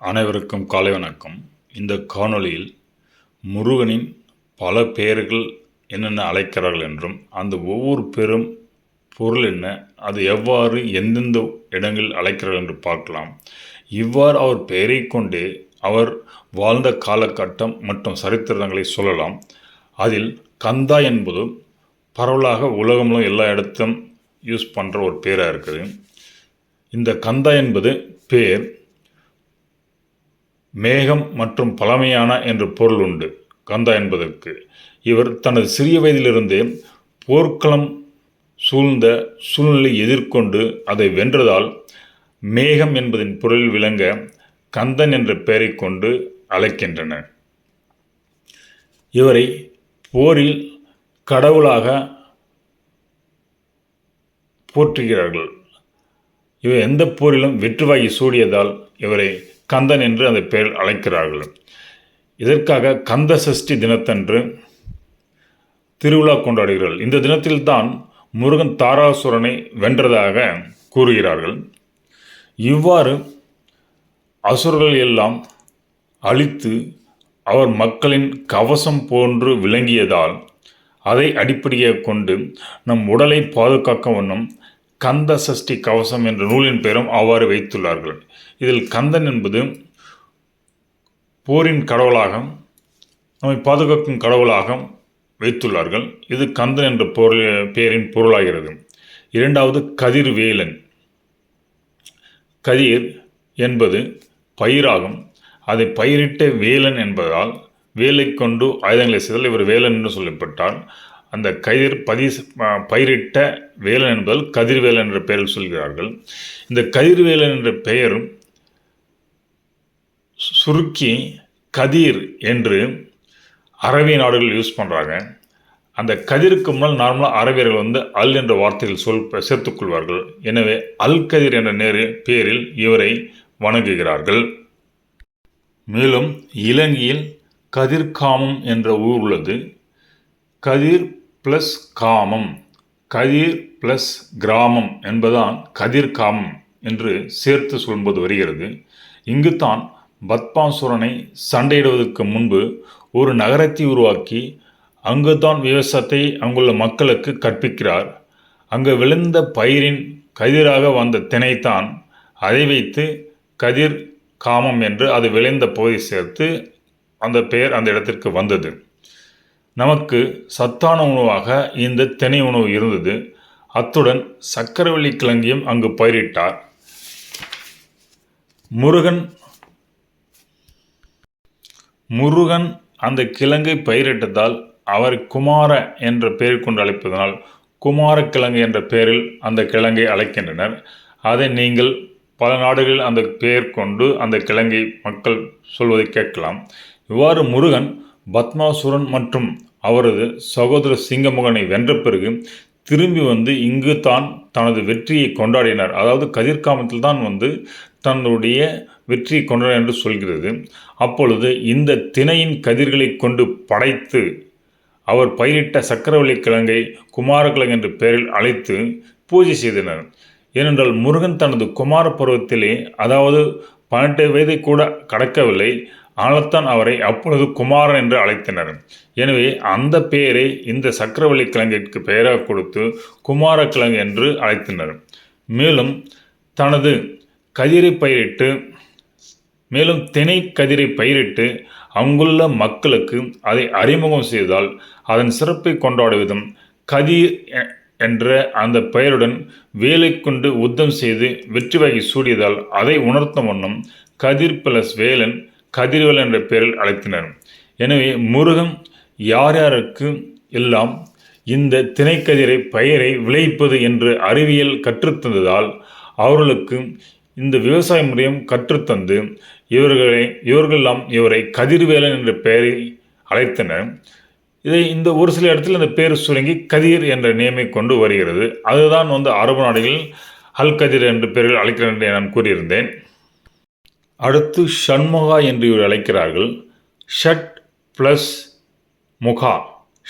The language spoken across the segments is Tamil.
அனைவருக்கும் காலை வணக்கம். இந்த காணொளியில் முருகனின் பல பெயர்கள் என்னென்ன அழைக்கிறார்கள் என்றும் அந்த ஒவ்வொரு பெரும் பொருள் என்ன அது எவ்வாறு எந்தெந்த இடங்களில் அழைக்கிறார்கள் என்று பார்க்கலாம். இவ்வாறு அவர் பெயரை கொண்டே அவர் வாழ்ந்த காலகட்டம் மற்றும் சரித்திரங்களை சொல்லலாம். அதில் கந்தா என்பது பரவலாக உலகம்லாம் எல்லா இடத்தும் யூஸ் பண்ணுற ஒரு பேராக இருக்குது. இந்த கந்தா என்பது பேர் மேகம் மற்றும் பழமையான என்று பொருள் உண்டு. கந்தா என்பதற்கு. இவர் தனது சிறிய வயதிலிருந்தே போர்க்களம் சூழ்ந்த சூழ்நிலை எதிர்கொண்டு அதை வென்றதால் மேகம் என்பதின் பொருளில் விளங்க கந்தன் என்ற பெயரை கொண்டு அழைக்கின்றனர். இவரை போரில் கடவுளாக போற்றுகிறார்கள். இவர் எந்த போரிலும் வெற்றுவாகி சூடியதால் இவரை கந்தன் என்று அந்த பெயர் அழைக்கிறார்கள். இதற்காக கந்த சஷ்டி தினத்தன்று திருவிழா கொண்டாடுகிறார்கள். இந்த தினத்தில்தான் முருகன் தாராசுரனை வென்றதாக கூறுகிறார்கள். இவ்வாறு அசுரர்கள் எல்லாம் அழித்து அவர் மக்களின் கவசம் போன்று விளங்கியதால் அதை அடிப்படையாக கொண்டு நம் உடலை பாதுகாக்க வண்ணம் கந்த சஷ்டி கவசம் என்ற நூலின் பெயரும் அவ்வாறு வைத்துள்ளார்கள். இதில் கந்தன் என்பது போரின் கடவுளாக நம்மை பாதுகாக்கும் கடவுளாக வைத்துள்ளார்கள். இது கந்தன் என்ற பொருள் பெயரின் பொருளாகிறது. இரண்டாவது கதிர்வேலன். கதிர் என்பது பயிராகும். அதை பயிரிட்ட வேலன் என்பதால் வேலை கொண்டு ஆயுதங்களை செய்தால் இவர் வேலன் என்று சொல்லப்பட்டார். அந்த கதிர் பதி பயிரிட்ட வேலன் என்பதால் கதிர்வேலன் என்ற பெயரில் சொல்கிறார்கள். இந்த கதிர்வேலன் என்ற பெயர் சுருக்கி கதிர் என்று அரபி நாடுகள் யூஸ் பண்ணுறாங்க அந்த கதிருக்கு முன்னால் நார்மலாக அரபியர்கள் வந்து அல் என்ற வார்த்தையில் சொல் சேர்த்துக்கொள்வார்கள் எனவே அல் கதிர் என்ற நேரு பேரில் இவரை வணங்குகிறார்கள். மேலும் இலங்கையில் கதிர்காமம் என்ற ஊர் உள்ளது. கதிர் ப்ளஸ் காமம். கதிர் ப்ளஸ் கிராமம் என்பதான் கதிர்காமம் என்று சேர்த்து சொல்லும்போது வருகிறது. இங்குத்தான் பத்மாசுரனை சண்டையிடுவதற்கு முன்பு ஒரு நகரத்தை உருவாக்கி அங்குதான் விவசாயத்தை அங்குள்ள மக்களுக்கு கற்பிக்கிறார். அங்கு விழுந்த பயிரின் கதிராக வந்த தினைத்தான் அதை வைத்து கதிர் காமம் என்று அது விளைந்த பகுதி சேர்த்து அந்த பெயர் அந்த இடத்திற்கு வந்தது. நமக்கு சத்தான உணவாக இந்த திணை உணவு இருந்தது. அத்துடன் சக்கரவள்ளி கிழங்கியும் அங்கு பயிரிட்டார். முருகன் முருகன் அந்த கிழங்கை பயிரிட்டதால் அவர் குமார என்ற பெயர் கொண்டு அழைப்பதனால் குமார கிழங்கு என்ற பெயரில் அந்த கிழங்கை அழைக்கின்றனர். அதை நீங்கள் பல நாடுகளில் அந்த பெயர் கொண்டு அந்த கிழங்கை மக்கள் சொல்வதை கேட்கலாம். இவ்வாறு முருகன் பத்மாசுரன் மற்றும் அவரது சகோதர சிங்கமுகனை வென்ற பிறகு திரும்பி வந்து இங்கு தான் தனது வெற்றியை கொண்டாடினார். அதாவது கதிர்காமத்தில் தான் வந்து தன்னுடைய வெற்றியை கொண்டாடினார் என்று சொல்கிறது. அப்பொழுது இந்த திணையின் கதிர்களை கொண்டு படைத்து அவர் பயிரிட்ட சக்கரவள்ளி கிழங்கை குமாரக்கிழங்கு என்ற பெயரில் அழைத்து பூஜை செய்தனர். ஏனென்றால் முருகன் தனது குமார பருவத்திலே அதாவது பன்னெண்டு வயதை கூட கடக்கவில்லை ஆனத்தான் அவரை அப்பொழுது குமாரன் என்று அழைத்தனர். எனவே அந்த பெயரை இந்த சக்கரவள்ளி கிழங்கிற்கு பெயராக கொடுத்து குமார கிழங்கு என்று அழைத்தனர். மேலும் தனது கதிரை பயிரிட்டு மேலும் தினை கதிரை பயிரிட்டு அங்குள்ள மக்களுக்கு அதை அறிமுகம் செய்தால் அதன் சிறப்பை கொண்டாடுவதும் கதிர் என்ற அந்த பெயருடன் வேலை கொண்டு உத்தம் செய்து வெற்றி வகை சூடியதால் அதை உணர்த்தும் வண்ணம் கதிர் பிளஸ் வேலன் கதிர்வேல் என்ற பெயரில் அழைத்தனர். எனவே முருகன் யார் யாருக்கு எல்லாம் இந்த திணைக்கதிரை பெயரை விளைவிப்பது என்று அறிவியல் கற்றுத்தந்ததால் அவர்களுக்கு இந்த விவசாய முறையும் கற்றுத்தந்து இவர்களை இவர்களெல்லாம் இவரை கதிர்வேலன் என்ற பெயரை அழைத்தனர். இதை இந்த ஒரு சில இடத்தில் இந்த பேர் சுருங்கி கதிர் என்ற நியமை கொண்டு வருகிறது. அதுதான் வந்து அரபு நாடுகளில் அல் கதிர் என்ற பெயரில் அழைக்கிறேன் என்று நான் கூறியிருந்தேன். அடுத்து ஷண்முகா என்று இவர் அழைக்கிறார்கள். ஷட் ப்ளஸ் முகா.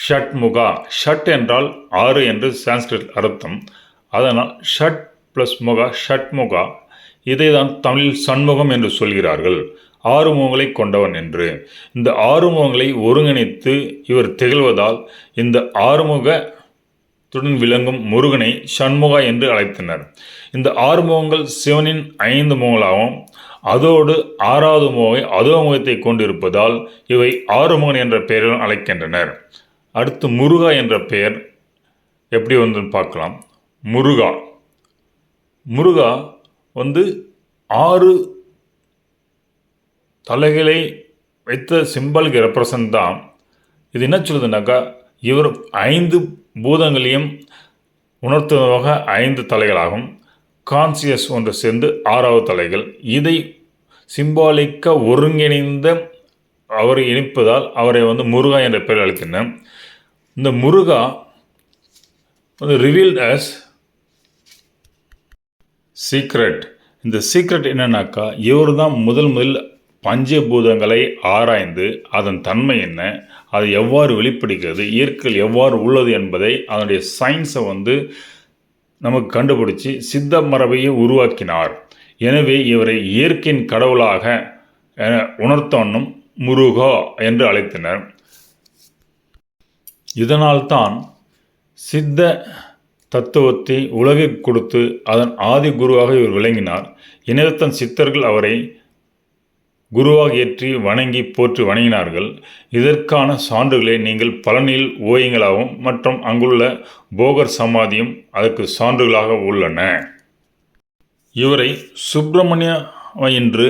ஷட் முகா. ஷட் என்றால் ஆறு என்று சான்ஸ்கிரிட் அர்த்தம். அதனால் ஷட் ப்ளஸ் முகா ஷட் முகா. இதை தான் தமிழில் சண்முகம் என்று சொல்கிறார்கள். ஆறு முகங்களை கொண்டவன் என்று. இந்த ஆறு முகங்களை ஒருங்கிணைத்து இவர் திகழ்வதால் இந்த ஆறுமுகத்துடன் விளங்கும் முருகனை சண்முகா என்று அழைத்தனர். இந்த ஆறு முகங்கள் சிவனின் ஐந்து முகங்களாகவும் அதோடு ஆறாவது முகை அதோமுகத்தை கொண்டிருப்பதால் இவை ஆறுமுகன் என்ற பெயரில் அழைக்கின்றனர். அடுத்து முருகா என்ற பெயர் எப்படி வந்து பார்க்கலாம். முருகா. முருகா வந்து ஆறு தலைகளை வைத்த சிம்பலுக்கு ரெப்ரசன்ட் தான். இது என்ன சொல்லுதுனாக்கா இவர் ஐந்து பூதங்களையும் உணர்த்துவதாக ஐந்து தலைகளாகும். கான்சியஸ் ஒன்று சேர்ந்து ஆறாவது தலைகள். இதை சிம்பாலிக்க ஒருங்கிணைந்த அவரை இணைப்பதால் அவரை வந்து முருகா என்ற பெயர் அழைக்கின்றேன் இந்த முருகா வந்து ரிவீல்ட் அஸ் சீக்ரெட் இந்த சீக்ரெட் என்னன்னாக்கா இவர் தான் முதல் முதல் பஞ்சபூதங்களை ஆராய்ந்து அதன் தன்மை என்ன அது எவ்வாறு வெளிப்படுகிறது இயற்கையில் எவ்வாறு உள்ளது என்பதை அதனுடைய சயின்ஸை வந்து நமக்கு கண்டுபிடிச்சி சித்த மரபையை உருவாக்கினார். எனவே இவரை இயற்கையின் கடவுளாக அஹ், உணர்த்தவண்ணும் முருகா என்று அழைத்தனர். இதனால்தான் சித்த தத்துவத்தை உலகிற்கு கொடுத்து அதன் ஆதி குருவாக இவர் விளங்கினார். இனத்தன் சித்தர்கள் அவரை குருவாக ஏற்றி வணங்கி போற்றி வணங்கினார்கள். இதற்கான சான்றுகளை நீங்கள் பழனியில் ஓயங்களாகவும் மற்றும் அங்குள்ள போகர் சமாதியும் அதற்கு சான்றுகளாக உள்ளன. இவரை சுப்பிரமணிய என்று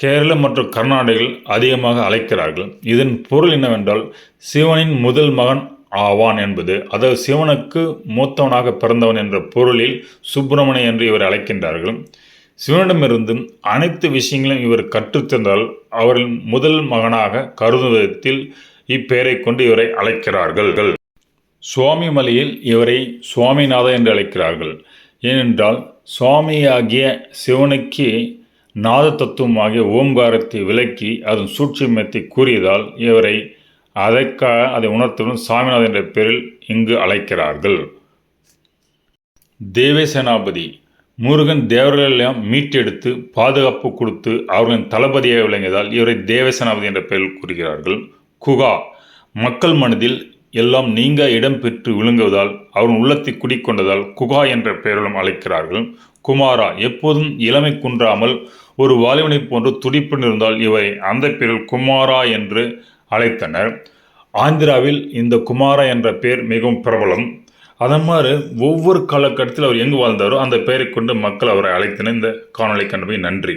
கேரள மற்றும் கர்நாடகில் அதிகமாக அழைக்கிறார்கள். இதன் பொருள் என்னவென்றால் சிவனின் முதல் மகன் ஆவான் என்பது அதாவது சிவனுக்கு மூத்தவனாக பிறந்தவன் என்ற பொருளில் சுப்பிரமணியன் என்று இவரை அழைக்கின்றார்கள். சிவனிடமிருந்து அனைத்து விஷயங்களையும் இவர் கற்றுத்தந்தால் அவரின் முதல் மகனாக கருதும் விதத்தில் இப்பெயரை கொண்டு இவரை அழைக்கிறார்கள். சுவாமி மலையில் இவரை சுவாமிநாதன் என்று அழைக்கிறார்கள். ஏனென்றால் சுவாமியாகிய சிவனுக்கு நாத தத்துவமாகிய ஓம்காரத்தை விளக்கி அதன் சூட்சிமத்தை கூறியதால் இவரை அதற்காக அதை உணர்த்தவும் சாமிநாதன் என்ற பெயரில் இங்கு அழைக்கிறார்கள். தேவசேனாபதி முருகன் தேவர்களெல்லாம் மீட்டெடுத்து பாதுகாப்பு கொடுத்து அவர்களின் தளபதியாக விளங்கியதால் இவரை தேவசேனாபதி என்ற பெயரில் கூறுகிறார்கள். குகா மக்கள் மனதில் எல்லாம் நீங்க இடம் பெற்று விழுங்குவதால் அவன் உள்ளத்தை குடிக்கொண்டதால் குகா என்ற பெயரிலும் அழைக்கிறார்கள். குமாரா எப்போதும் இளமை குன்றாமல் ஒரு வாலிபனைப் போன்று துடிப்புடன் இருந்தால் இவரை அந்த பெயரில் குமாரா என்று அழைத்தனர். ஆந்திராவில் இந்த குமாரா என்ற பெயர் மிகவும் பிரபலம். அதன் மாதிரி ஒவ்வொரு காலகட்டத்தில் அவர் எங்கு வாழ்ந்தாரோ அந்த பெயரை கொண்டு மக்கள் அவரை அழைத்தனர். இந்த காணொலி கண்டபை நன்றி.